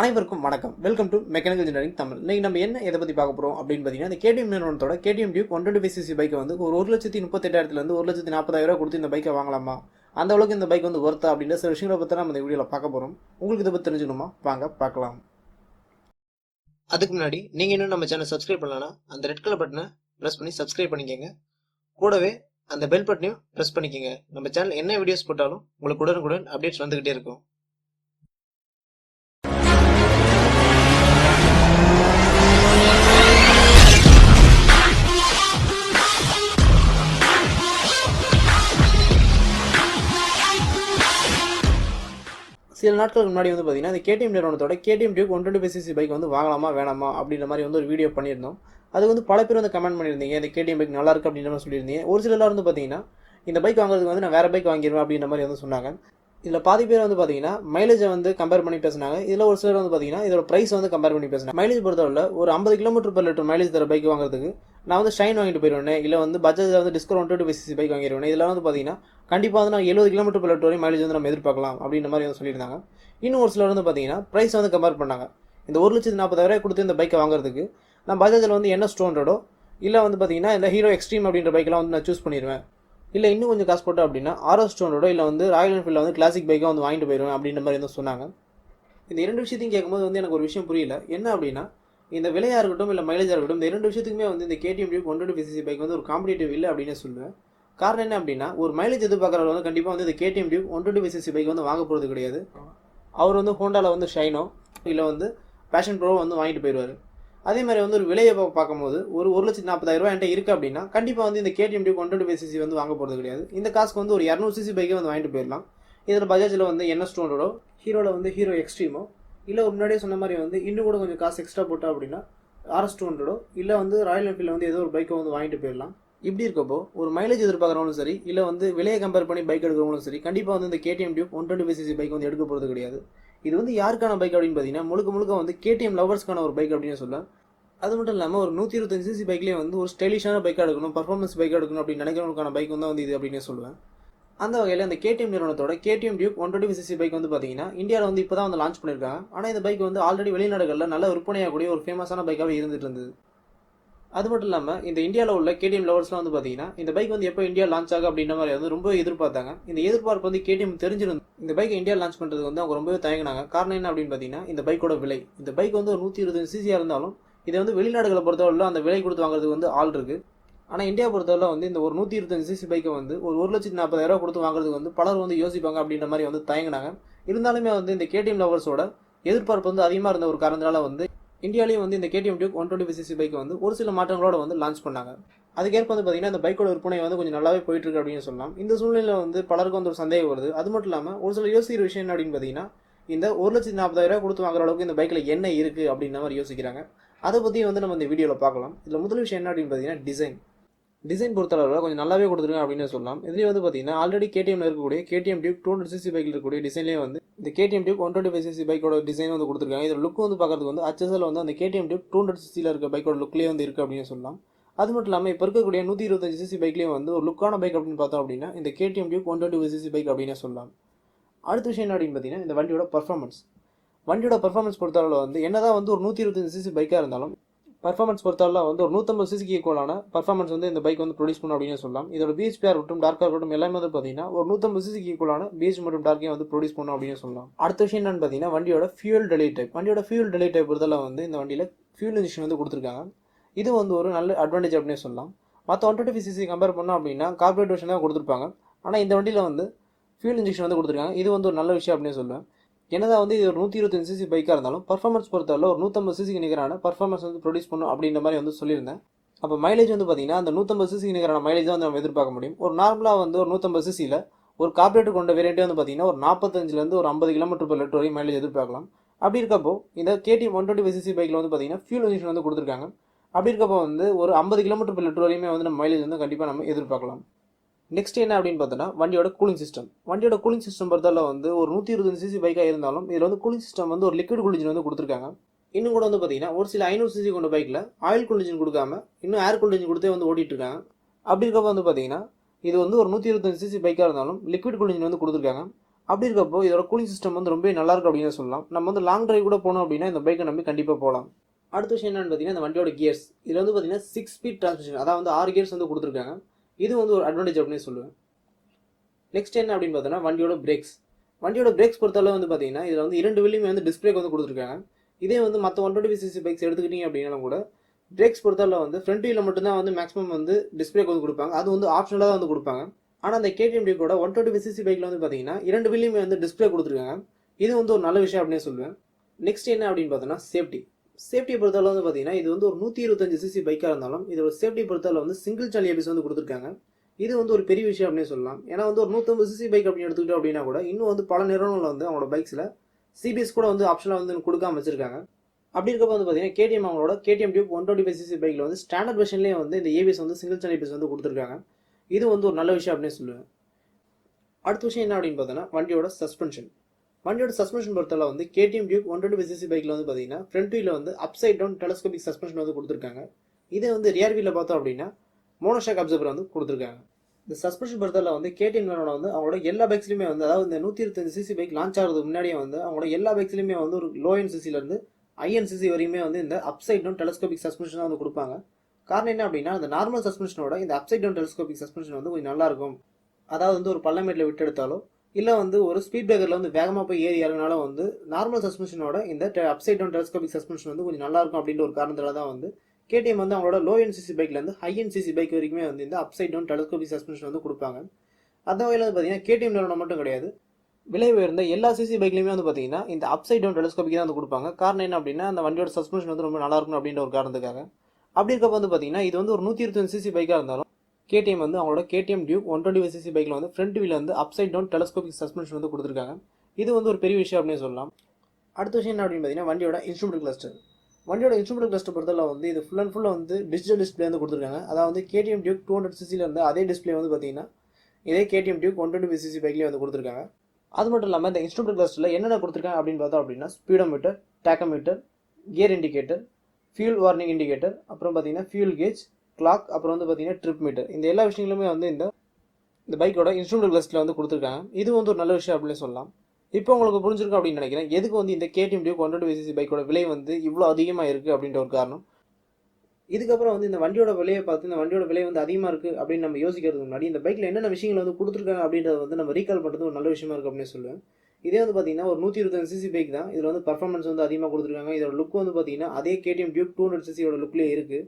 அனைவருக்கும் வணக்கம். Welcome to mechanical engineering Tamil. இன்னைக்கு நம்ம என்ன எதை பற்றி பார்க்க போகிறோம் அப்படின்னு பார்த்தீங்கன்னா இந்த கேடிஎம் நிறுவனத்தோட KTM Duke one twenty CC பைக்கை வந்து ஒரு ஒரு லட்சத்தி முப்பத்தெட்டாயிரத்துலேருந்து ஒரு லட்சத்தி நாற்பதாயிரம் கொடுத்து இந்த பைக்கை வாங்கலாமா? அந்த அளவுக்கு இந்த பைக் வந்து ஒர்த்தா அப்படின்ற சில விஷயங்களை பற்றி நம்ம இந்த வீடியோவில் பார்க்க போகிறோம் உங்களுக்கு இதை பற்றி தெரிஞ்சுக்கணுமா? வாங்க பார்க்கலாம். அதுக்கு முன்னாடி நீங்கள் இன்னும் நம்ம சேனல் சப்ஸ்கிரைப் பண்ணலன்னா அந்த ரெட் கலர் பட்டனை ப்ரெஸ் பண்ணி சப்ஸ்கிரைப் பண்ணிக்கோங்க. கூடவே அந்த பெல் பட்டனையும் ப்ரெஸ் பண்ணிக்கோங்க. நம்ம சேனல் என்ன வீடியோஸ் போட்டாலும் உங்களுக்கு உடனுக்குடன் அப்டேட்ஸ் வந்துக்கிட்டே இருக்கும். சில நாட்களுக்கு முன்னாடி வந்து பார்த்தீங்கன்னா இந்த கேடிஎம் நிறுவனத்தோட KTM Duke one twenty CC bike வந்து வாங்கலாமா வேணாமா அப்படின்ற மாதிரி வந்து ஒரு வீடியோ பண்ணியிருந்தோம். அது வந்து பல பேர் வந்து கமெண்ட் பண்ணியிருந்தீங்க இந்த கேடிஎம் பைக் நல்லா இருக்கு அப்படின்ற மாதிரி சொல்லியிருந்தீங்க. ஒரு சிலர் வந்து பார்த்தீங்கன்னா இந்த பைக் வாங்குறதுக்கு வந்து நான் வேற பைக் வாங்கிடுவேன் அப்படின்ற மாதிரி வந்து சொன்னாங்க. இதில் பாதி பேர் வந்து பார்த்தீங்கன்னா மைலேஜை வந்து கம்பேர் பண்ணி பேசினாங்க. இதில் ஒரு சிலர் வந்து பார்த்தீங்கன்னா இதோட ப்ரைஸ் வந்து கம்பேர் பண்ணி பேசினாங்க. மைலேஜ் பொறுத்தவரை ஒரு ஐம்பது கிலோமீட்டர் பர் லிட்டர் மைலேஜ் தர பைக் வாங்குறதுக்கு நான் வந்து ஷைன் வாங்கிட்டு போயிடுவேன் இல்லை வந்து பஜாஜில் வந்து டிஸ்கவுண்ட் டூ பிசிசி பைக் வாங்கிடுவேன் இதெல்லாம் வந்து பார்த்தீங்கன்னா கண்டிப்பாக வந்து நான் எழுபது கிலோமீட்டர் per வரையும் மைலேஜ் வந்து நம்ம எதிர்பார்க்கலாம் அப்படின்ற மாதிரி வந்து சொல்லியிருந்தாங்க. இன்னும் ஒரு சிலர் வந்து பார்த்தீங்கன்னா ப்ரைஸ் வந்து கம்பேர் பண்ணாங்க. இந்த ஒரு லட்சத்து நாற்பதாயிரம் கொடுத்து இந்த பைக்கை வாங்குறதுக்கு நான் பஜாஜில் வந்து என்ன ஸ்டோண்டோ இல்லை வந்து பார்த்தீங்கன்னா இந்த ஹீரோ எக்ஸ்ட்ரீம் அப்படின்ற பைக்கெலாம் வந்து நான் சூஸ் பண்ணிடுவேன் இல்லை இன்னும் கொஞ்சம் காசு போட்டோம் அப்படின்னா ஆர்எஸ் ஸ்டோனோட இல்லை வந்து ராயல் என்ஃபீல்டில் வந்து கிளாசிக் பைக்காக வந்து வாங்கிட்டு போயிடுவேன் அப்படின்ற மாதிரி வந்து சொன்னாங்க. இந்த இரண்டு விஷயத்தையும் கேட்கும்போது வந்து எனக்கு ஒரு விஷயம் புரியல. என்ன அப்படின்னா இந்த விலையாக இருக்கட்டும் இல்லை மைலேஜாக இருக்கட்டும் இந்த ரெண்டு விஷயத்துக்குமே வந்து இந்த KTM Duke one twenty CC bike வந்து ஒரு காம்படிட்டிவ் இல்லை அப்படின்னு சொல்லுவேன் காரணம் என்ன அப்படின்னா ஒரு மைலேஜ் எதிர்பார்க்குறவர் வந்து கண்டிப்பாக வந்து இந்த KTM Duke one twenty CC bike வந்து வாங்க போகிறது கிடையாது. அவர் வந்து ஹோண்டாவில் வந்து ஷைனோ இல்லை வந்து பேஷன் ப்ரோ வந்து வாங்கிட்டு போயிடுவார். அதே மாதிரி வந்து ஒரு விலையை பார்க்கும்போது ஒரு ஒரு லட்சத்தி நாற்பதாயிரம் என்கிட்ட இருக்குது அப்படின்னா கண்டிப்பாக வந்து இந்த KTM Duke one twenty CC வந்து வாங்க போகிறது கிடையாது. இந்த காசுக்கு வந்து ஒரு இரநூறு சிசி பைக்கே வந்து வாங்கிட்டு போயிடலாம். இதில் பஜாஜில் வந்து என்எஸ் டூ ஹண்ட்ரடோ ஹீரோவில் வந்து ஹீரோ எக்ஸ்ட்ரீமோ இல்லை முன்னாடியே சொன்ன மாதிரி வந்து இன்னும் கூட கொஞ்சம் காசு எக்ஸ்ட்ரா போட்டா அப்படின்னா ஆர்எஸ் டூ ஹண்ட்ரடோ இல்லை வந்து ராயல் என்ஃபீல்டில் வந்து ஏதோ ஒரு பைக்கை வந்து வாங்கிட்டு போயிடலாம். இப்படி இருக்கப்போ ஒரு மைலேஜ் எதிர்பார்க்குறவங்களும் சரி இல்லை வந்து விலையை கம்பேர் பண்ணி பைக் எடுக்கிறவங்களும் சரி கண்டிப்பாக வந்து இந்த KTM Duke one twenty CC bike வந்து எடுக்க போகிறது கிடையாது. இது வந்து யாருக்கான பைக் அப்படின்னு பார்த்தீங்கன்னா முழுக்க முழுக்க வந்து கேடிஎம் லவர்ஸ்க்கான ஒரு பைக் அப்படின்னு சொல்லலாம் அது மட்டும் இல்லாமல் ஒரு நூற்றி இருபத்தஞ்சு சிசி பைக்லேயே வந்து ஒரு ஸ்டைலிஷான பைக்காக எடுக்கணும் பர்ஃபார்மன்ஸ் பைக்காக எடுக்கணும் அப்படின்னு நினைக்கிறவங்களுக்கான பைக் தான் வந்து இது அப்படின்னு சொல்லுவேன். அந்த வகையில் அந்த கேடிஎம் நிறுவனத்தோட KTM Duke one twenty CC bike வந்து பார்த்தீங்கன்னா இந்தியாவில் வந்து இப்போ தான் வந்து லான்ச் பண்ணியிருக்காங்க ஆனால் இந்த பைக் வந்து ஆல்ரெடி வெளிநாடுகளில் நல்ல விற்பனையாகக்கூடிய ஒரு ஃபேமஸான பைக்காகவே இருந்துட்டு இருந்தது. அது மட்டும் இல்லாமல் இந்த இந்தியாவில் உள்ள கேடிஎம் லவர்ஸ்லாம் வந்து பார்த்தீங்கன்னா இந்த பைக் வந்து எப்போ இந்தியா லான்ச் ஆகும் அப்படின்ற மாதிரி வந்து ரொம்ப எதிர்பார்த்தாங்க. இந்த எதிர்பார்ப்பு வந்து கேடிஎம் தெரிஞ்சிருந்து இந்த பைக் இந்தியா லான்ச் பண்ணுறது வந்து அவங்க ரொம்பவே தயங்கினாங்க. காரணம் என்ன அப்படின்னு பார்த்தீங்கன்னா இந்த பைக்கோட விலை. இந்த பைக் வந்து ஒரு நூற்றி இருபது சிசியாக இருந்தாலும் இதை வந்து வெளிநாடுகளை பொறுத்தவரை அந்த விலை கொடுத்து வாங்குறதுக்கு வந்து ஆள் இருக்குது ஆனால் இந்தியா பொறுத்தவரை வந்து இந்த ஒரு நூற்றி இருபத்தஞ்சு சிசி பைக்கை வந்து ஒரு ஒரு லட்சத்தி நாற்பதாயிரம் கொடுத்து வாங்குறதுக்கு வந்து பலர் வந்து யோசிப்பாங்க அப்படின்ற மாதிரி வந்து தயங்கினாங்க. இருந்தாலுமே வந்து இந்த கேடிஎம் லவர்ஸோட எதிர்பார்ப்பு வந்து அதிகமாக இருந்த ஒரு காரணத்தினால வந்து இந்தியாலையும் வந்து இந்த KTM Duke one twenty CC பைக்கை வந்து ஒரு சில மாற்றங்களோட வந்து லான்ச் பண்ணாங்க. அதுக்கேற்ப வந்து பார்த்தீங்கன்னா இந்த பைக்கோட விற்பனை வந்து கொஞ்சம் நல்லாவே போயிட்டு இருக்கு அப்படின்னு சொல்லலாம். இந்த சூழ்நிலையில் வந்து பலருக்கும் வந்து ஒரு சந்தேகம் வருது. அது மட்டும் இல்லாமல் ஒரு சில யோசிக்கிற விஷயம் என்ன அப்படின்னு பார்த்தீங்கன்னா இந்த ஒரு லட்சத்தி நாற்பதாயிரம் கொடுத்து வாங்குற அளவுக்கு இந்த பைக்கில் என்ன இருக்குது அப்படின்ற மாதிரி யோசிக்கிறாங்க. அதை பற்றி வந்து நம்ம இந்த வீடியோவில் பார்க்கலாம். இதில் முதல் விஷயம் என்ன அப்படின்னு பார்த்தீங்கன்னா டிசைன் டிசைன் பொறுத்தளவில் கொஞ்சம் நல்லாவே கொடுத்துருக்காங்க அப்படின்னு சொல்லலாம். இதுலேயே வந்து பார்த்தீங்கன்னா ஆல்ரெடி கேடிஎம்ல இருக்கக்கூடிய KTM Duke two hundred CC பைக்கில் இருக்கக்கூடிய டிசைன்லேயே வந்து இந்த KTM Duke one twenty five CC பைக்கோட டிசைன் வந்து கொடுத்துருக்காங்க. இதோட லுக் வந்து பார்க்கறதுக்கு வந்து அச்சஸில் வந்து அந்த கேடிஎம் டியூப் டூ ஹண்ட்ரட் சிசியில் இருக்க பைக்கோட லுக்லேயே வந்து இருக்குது அப்படின்னு சொல்லலாம். அது மட்டும் இல்லாமல் இப்போ இருக்கக்கூடிய நூற்றி இருபத்தஞ்சு சிசி பைக்லேயும் வந்து ஒரு லுக்கான பைக் அப்படின்னு பார்த்தோம் அப்படின்னா இந்த KTM Duke one twenty CC bike அப்படின்னு சொல்லலாம். அடுத்த விஷயம் என்ன அப்படின்னு பார்த்தீங்கன்னா இந்த வண்டியோட பர்ஃபார்மன்ஸ் வண்டியோட பர்ஃபார்மன்ஸ் பொறுத்தளவில் வந்து என்னதான் வந்து ஒரு நூற்றி இருபத்தஞ்சு சிசி பைக்காக இருந்தாலும் பர்ஃபார்மன்ஸ் பொறுத்தளவில் வந்து ஒரு நூற்றம்பது சிசிக்கு ஈக்குவலான பர்ஃபார்மன்ஸ் வந்து இந்த பைக் வந்து ப்ரொடியூஸ் பண்ணும் அப்படின்னு சொல்லலாம். இதோட பிஹெச்பிஆர் இருக்கட்டும் டார்க்காக இருக்கட்டும் எல்லாமே வந்து பார்த்தீங்கன்னா ஒரு நூற்றம்பது சிசிக்கு ஈக்குவலான பிஹெச் மற்றும் டார்க்கே வந்து ப்ரொடியூஸ் பண்ணும் அப்படின்னு சொல்லலாம். அடுத்த விஷயம் என்னன்னு பார்த்தீங்கன்னா வண்டியோட ஃபியூல் டெலி டைப் வண்டியோட ஃபியூல் டெலி டைப் பொறுத்தளவு வந்து இந்த வண்டியில் ஃபியூல் இன்ஜெக்ஷன் வந்து கொடுத்துருக்காங்க. இது வந்து ஒரு நல்ல அட்வான்டேஜ் அப்படின்னு சொல்லலாம். மற்ற ஒன் டுவெண்ட்டி சிசி கம்பேர் பண்ணோம் அப்படின்னா கார்பரேட் வெர்ஷன் தான் கொடுத்துருப்பாங்க. ஆனால் இந்த வண்டியில் வந்து ஃபியூல் இன்ஜெக்ஷன் வந்து கொடுத்துருக்காங்க. இது வந்து ஒரு நல்ல விஷயம் அப்படின்னு சொல்லுவேன். என்னதான் வந்து இது ஒரு நூற்றி இருபத்தஞ்சு சிசி பைக்காக இருந்தாலும் பர்ஃபார்மன்ஸ் பொறுத்தவரை ஒரு நூற்றம்பது சிசிக்கு நிகரான பர்ஃபார்மன்ஸ் வந்து ப்ரொடியூஸ் பண்ணும் அப்படின்ற மாதிரி வந்து சொல்லியிருந்தேன். அப்போ மைலேஜ் வந்து பார்த்தீங்கன்னா அந்த நூற்றம்பது சிசிக்கு நிகரான மைலேஜ் தான் வந்து நம்ம எதிர்பார்க்க முடியும். ஒரு நார்மலாக வந்து ஒரு நூற்றம்பது சிசியில் ஒரு கார்பரேட்டர் கொண்ட வேரியண்ட்டே வந்து பார்த்தீங்கன்னா ஒரு நாற்பத்தஞ்சிலேருந்து ஒரு ஐம்பது கிலோமீட்டர் பர் லிட்டர் வரையும் மைலேஜ் எதிர்பார்க்கலாம். அப்படி இருக்கப்போ இந்த கேடிஎம் ஒன் டுவெண்ட்டி சிசி பைக்கில் வந்து பார்த்தீங்கன்னா ஃபியூல் இன்ஜெக்ஷன் வந்து கொடுத்துருக்காங்க. அப்படி இருக்கப்போ வந்து ஒரு ஐம்பது கிலோமீட்டர் பர் லிட்டர் வரையுமே வந்து நம்ம மைலேஜ் வந்து கண்டிப்பாக நம்ம எதிர்பார்க்கலாம். நெக்ஸ்ட் என்ன அப்படின்னு பார்த்தோன்னா வண்டியோட கூலிங் சிஸ்டம் வண்டியோட கூலிங் சிஸ்டம் பொறுத்தவரை வந்து ஒரு நூற்றி இருபது சிசி பைக்காக இருந்தாலும் இதில் வந்து கூலிங் சிஸ்டம் வந்து ஒரு லிக்விட் கூலிங் வந்து கொடுத்துருக்காங்க. இன்னும் கூட வந்து பார்த்தீங்கன்னா ஒரு சில ஐநூறு சிசி கொண்ட பைக்கில் ஆயில் கூலிங் கொடுக்காம இன்னும் ஏர் கூலிங் கொடுத்தே வந்து ஓட்டிகிட்டு இருக்காங்க அப்படி இருக்கப்போ வந்து பார்த்தீங்கன்னா இது வந்து ஒரு நூற்றி இருபத்தஞ்சு சிசி பைக்காக இருந்தாலும் லிக்விட் கூலிங் வந்து கொடுத்துருக்காங்க. அப்படி இருக்கப்போ இதோட கூலிங் சிஸ்டம் வந்து ரொம்ப நல்லா இருக்கு அப்படின்னு சொல்லலாம். நம்ம வந்து லாங் டிரைவ் கூட போனோம் அப்படின்னா இந்த பைக்கை நம்பி கண்டிப்பாக போகலாம். அடுத்த விஷயம் என்னன்னு பார்த்தீங்கன்னா இந்த வண்டியோட கியர்ஸ் இதில் வந்து பார்த்தீங்கன்னா சிக்ஸ் ஸ்பீட் டிரான்ஸ்மிஷன் அதாவது வந்து ஆறு கியர்ஸ் வந்து கொடுத்துருக்காங்க. இது வந்து ஒரு அட்வான்டேஜ் அப்படின்னு சொல்லுவேன். நெக்ஸ்ட் என்ன அப்படின்னு பார்த்தோன்னா வண்டியோட பிரேக்ஸ் வண்டியோட பிரேக்ஸ் பொறுத்தளவு வந்து பார்த்தீங்கன்னா இதில் வந்து இரண்டு வில்லியுமே வந்து டிஸ்பிளேக்கு வந்து கொடுத்துருக்காங்க. இதே வந்து மற்ற ஒன் டுவெண்ட்டி சிசி பைக்ஸ் எடுத்துக்கிட்டீங்க அப்படின்னாலும் கூட பிரேக்ஸ் பொறுத்தளவு வந்து ஃப்ரண்ட் வீலில் மட்டும்தான் வந்து மேக்ஸிமம் வந்து டிஸ்பிளேக்கு வந்து கொடுப்பாங்க. அது வந்து ஆப்ஷனலாக தான் வந்து கொடுப்பாங்க. ஆனால் அந்த கேடிஎம் கூட ஒன் டுவெண்ட்டி சிசி பைக்கில் வந்து பார்த்தீங்கன்னா இரண்டு வில்லியுமே வந்து டிஸ்பிளே கொடுத்துருக்காங்க. இது வந்து ஒரு நல்ல விஷயம் அப்படின்னு சொல்லுவேன். நெக்ஸ்ட் என்ன அப்படின்னு பார்த்தோன்னா சேஃப்டி சேஃப்டியை பொறுத்தளவு வந்து பார்த்தீங்கன்னா இது வந்து ஒரு நூற்றி இருபத்தஞ்சு சிசி பைக்காக இருந்தாலும் இதோட சேஃப்டி பொறுத்தளவு வந்து சிங்கிள் சாலி ஏபிஸ் வந்து கொடுத்துருக்காங்க. இது வந்து ஒரு பெரிய விஷயம் அப்படின்னு சொல்லலாம். ஏன்னா வந்து ஒரு நூற்றம்பது சிசி பைக் அப்படின்னு எடுத்துக்கிட்டோம் அப்படின்னா கூட இன்னும் வந்து பல நிறுவனங்கள் வந்து அவங்களோட பைக்ஸில் சிபிஎஸ் கூட வந்து ஆப்ஷனாக வந்து கொடுக்காம வச்சிருக்காங்க. அப்படி இருக்கப்போ வந்து பார்த்தீங்கன்னா கேடிஎம் அவங்களோட KTM Duke one twenty five CC பைக்கில் வந்து ஸ்டாண்டர்ட் வெர்ஷன்லேயே வந்து இந்த ஏபிஎஸ் வந்து சிங்கிள் சேனல் ஏபிஎஸ் வந்து கொடுத்துருக்காங்க. இது வந்து ஒரு நல்ல விஷயம் அப்படின்னு சொல்லுவேன். அடுத்த விஷயம் என்ன அப்படின்னு பார்த்தோன்னா வண்டியோட சஸ்பென்ஷன் வண்டியோட சஸ்பென்ஷன் பொறுத்தவரை வந்து கேடிஎம் டியூப் ஒன் டுவெண்ட்டி பிசிசி சிசி பைக்கில் வந்து பார்த்தீங்கன்னா ஃப்ரண்ட் வீலில் வந்து அப்சைட் டவுன் டெலஸ்கோபிக் சஸ்பென்ஷன் வந்து கொடுத்துருக்காங்க. இதே வந்து ரியர் வீலில் பார்த்தோம் அப்படின்னா மோனோஷாக் அப்சர்வர் வந்து கொடுத்துருக்காங்க. இந்த சஸ்பென்ஷன் பொறுத்தவரை வந்து கேடிஎம் வேனோட வந்து அவங்களோட எல்லா பைக்ஸ்லையுமே வந்து அதாவது இந்த நூற்றி இருபத்தஞ்சு சிசி பைக் லான்ச் ஆகிறதுக்கு முன்னாடியே வந்து அவங்களோட எல்லா பைக்ஸ்லையுமே வந்து ஒரு லோ என் சிசிலேருந்து ஐஎன்சிசி வரையுமே வந்து இந்த அப்சைட் டவுன் டெலஸ்கோபிக் சஸ்பென்ஷன் வந்து கொடுப்பாங்க. காரணம் என்ன அப்படின்னா அந்த நார்மல் சஸ்பென்ஷனோட இந்த அப்சைட் டவுன் டெலஸ்கோபிக் சஸ்பென்ஷன் வந்து கொஞ்சம் நல்லா இருக்கும். அதாவது வந்து ஒரு பள்ளமேட்டில் விட்டு எடுத்தாலோ இல்லை வந்து ஒரு ஸ்பீட் பிரேக்கரில் வந்து வேகமாக போய் ஏறி இறங்கினாலும் வந்து நார்மல் சஸ்பென்ஷனோட இந்த அப்சைட் டவுன் டெலஸ்கோபிக் சஸ்பென்ஷன் வந்து கொஞ்சம் நல்லா இருக்கும் அப்படின்ற ஒரு காரணத்தில் தான் வந்து கேடிஎம் வந்து அவங்களோட லோ என்சிசி பைக்லேருந்து ஹை என்சிசி பைக் வரைக்குமே வந்து இந்த அப்சைட் டவுன் டெலஸ்கோபிக் சஸ்பென்ஷன் வந்து கொடுப்பாங்க. அந்த வகையில் வந்து பார்த்தீங்கன்னா கேடிஎம் நிறுவனம் மட்டும் கிடையாது. விலை உயர்ந்த எல்லா சிசி பைக்லையுமே வந்து பார்த்தீங்கன்னா இந்த அப்சைட் டவுன் டெலஸ்கோபிக் தான் வந்து கொடுப்பாங்க. காரணம் என்ன அப்படின்னா அந்த வண்டியோட சஸ்பென்ஷன் வந்து ரொம்ப நல்லா இருக்கும் அப்படின்ற ஒரு காரணத்துக்காக. அப்படி இருக்கப்போ வந்து பார்த்தீங்கன்னா இது வந்து ஒரு நூற்றி இருபத்தஞ்சு சிசி பைக்காக இருந்தாலும் கேடிஎம் வந்து அவங்களோட KTM Duke one twenty CC பைக்கில் வந்து ஃப்ரண்ட் வீல் வந்து அப்சைட் டவுன் டெலஸ்கோபிக் சஸ்பென்ஷன் வந்து கொடுத்துருக்காங்க. இது வந்து ஒரு பெரிய விஷயம் அப்படின்னு சொல்லலாம். அடுத்த விஷயம் என்ன அப்படின்னு பார்த்தீங்கன்னா வண்டியோட இன்ஸ்ட்ருமெண்ட் கிளஸ்டர் வண்டியோட இன்ஸ்ட்ருமெண்ட் கிளஸ்டர் பொறுத்தவரை வந்து இது ஃபுல் அண்ட் ஃபுல்லாக வந்து டிஜிட்டல் டிஸ்பிளே வந்து கொடுத்துருக்காங்க. அதாவது கேடிஎம் டியூப் டூ ஹண்ட்ரட் சிசியில் இருந்து அதே டிஸ்பிளே வந்து பார்த்தீங்கன்னா இதே KTM Duke one twenty CC பைக்லேயே வந்து கொடுத்துருக்காங்க. அது மட்டும் இல்லாமல் இந்த இன்ஸ்ட்ருமெண்ட் கிளஸ்டரில் என்னென்ன கொடுத்துருக்காங்க அப்படின்னு பார்த்தோம் அப்படின்னா speedometer tachometer gear indicator fuel warning indicator அப்புறம் பார்த்தீங்கன்னா ஃபியூல் கேஜ் கிளாக் அப்புறம் வந்து பார்த்தீங்கன்னா ட்ரிப் மீட்டர் இந்த எல்லா விஷயங்களுமே வந்து இந்த இந்த பைக்கோட இன்ஸ்ட்ருமெண்ட் கிளஸ்டில் வந்து கொடுத்துருக்காங்க. இது வந்து ஒரு நல்ல விஷயம் அப்படின்னு சொல்லலாம். இப்போ உங்களுக்கு புரிஞ்சிருக்கும் அப்படின்னு நினைக்கிறேன். எதுக்கு வந்து இந்த KTM Duke one twenty CC பைக்கோட விலை வந்து இவ்வளோ அதிகமாக இருக்குது அப்படின்ற ஒரு காரணம். இதுக்கப்புறம் வந்து இந்த வண்டியோட விலையை பார்த்து இந்த வண்டியோட விலை வந்து அதிகமாக இருக்குது அப்படின்னு நம்ம யோசிக்கிறதுக்கு முன்னாடி இந்த பைக்கில் என்னென்ன விஷயங்கள் வந்து கொடுத்துருக்காங்க அப்படின்றத வந்து நம்ம ரீகால் பண்ணுறது ஒரு நல்ல விஷயமா இருக்குது அப்படின்னு சொல்லுவேன். இதே வந்து பார்த்தீங்கன்னா ஒரு நூற்றி இருபத்தஞ்சு சிசி பைக் தான். இதில் வந்து பர்ஃபார்மன்ஸ் வந்து அதிகமாக கொடுத்துருக்காங்க. இதோட லுக் வந்து பார்த்தீங்கன்னா அதே கேடிஎம் டியூப் டூ ஹண்ட்ரட் சிசியோட லுக்லேயே இருக்குது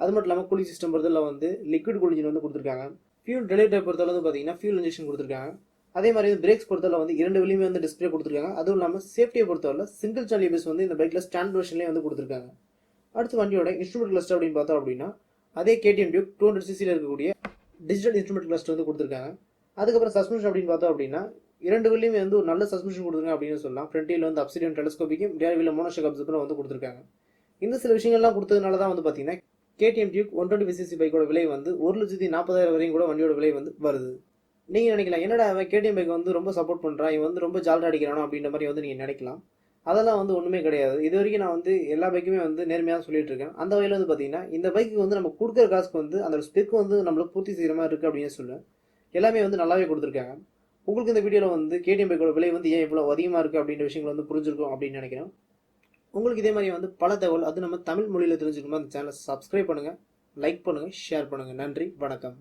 அது மட்டும் இல்லாமல் கூலிங் சிஸ்டம் பொறுத்தல வந்து லிக்விட் கூலிங் வந்து கொடுத்துருக்காங்க. ஃபியூல் டெலிவரி பொறுத்தவரை வந்து பார்த்தீங்கன்னா ஃபியூல் இன்ஜெக்ஷன் கொடுத்துருக்காங்க. அதே மாதிரி வந்து பிரேக்ஸ் பொறுத்தவரை வந்து இரண்டு வெளியுமே வந்து டிஸ்பிளே கொடுத்துருக்காங்க. அதுவும் இல்லாமல் சேஃப்டியை பொறுத்தவரை சிங்கிள் சாலி பேஸ் வந்து இந்த பைக்கில் ஸ்டாண்ட் வெர்ஷன்லேயே வந்து கொடுத்துருக்காங்க. அடுத்து வண்டியோட இன்ஸ்ட்ருமெண்ட் கிளஸ்டர் அப்படின்னு பார்த்தோம் அப்படின்னா அதே கேடிஎம் டியூப் டூ ஹண்ட்ரட் சிசியில் இருக்கக்கூடிய டிஜிட்டல் இன்ஸ்ட்ருமெண்ட் கிளஸ்டர் வந்து கொடுத்துருக்காங்க. அதுக்கப்புறம் சஸ்பென்ஷன் அப்படின்னு பார்த்தோம் அப்படின்னா இரண்டு வீலையுமே வந்து ஒரு நல்ல சஸ்பென்ஷன் கொடுத்துருங்க அப்படின்னு சொல்லலாம். ஃப்ரண்ட் வீல் வந்து அப்சிடியன் டெலஸ்கோபிக்கும் ரியர் வீல மோனோஷக் அப்சர்வரும் வந்து கொடுத்துருக்காங்க. இந்த சில விஷயங்கள்லாம் கொடுத்ததுனால தான் வந்து பார்த்தீங்கன்னா KTM Duke one twenty CC பைக்கோட விலை வந்து ஒரு லட்சத்தி நாற்பதாயிரம் வரையும் கூட வண்டியோட விலை வந்து வருது. நீங்கள் நினைக்கலாம் என்னடா அவன் கேடிஎம் பைக் வந்து ரொம்ப சப்போர்ட் பண்ணுறான் இவன் வந்து ரொம்ப ஜாலரா அடிக்கிறானோ அப்படின்ற மாதிரி வந்து நீங்கள் நினைக்கலாம். அதெல்லாம் வந்து ஒன்றுமே கிடையாது. இது வரைக்கும் நான் வந்து எல்லா பைக்குமே வந்து நேர்மையாக சொல்லிட்டு இருக்கேன். அந்த வகையில் வந்து பார்த்தீங்கன்னா இந்த பைக்கு வந்து நம்ம கொடுக்குற காசுக்கு வந்து அந்த ஸ்பெக் வந்து நம்மளுக்கு பூர்த்தி செய்கிற மாதிரி இருக்குது அப்படின்னு சொல்லுவேன் எல்லாமே வந்து நல்லாவே கொடுத்துருக்காங்க. உங்களுக்கு இந்த வீடியோவில் வந்து கேடிஎம் பைக்கோட விலை வந்து ஏன் இவ்வளோ அதிகமாக இருக்குது அப்படின்ற விஷயங்கள் வந்து புரிஞ்சிருக்கும் அப்படின்னு நினைக்கிறேன். உங்களுக்கு இதே மாதிரி வந்து பல தகவல் அது நம்ம தமிழ் மொழியில் தெரிஞ்சுக்கணுமா அந்த சேனலை சப்ஸ்கிரைப் பண்ணுங்கள் லைக் பண்ணுங்கள் ஷேர் பண்ணுங்கள் நன்றி வணக்கம்.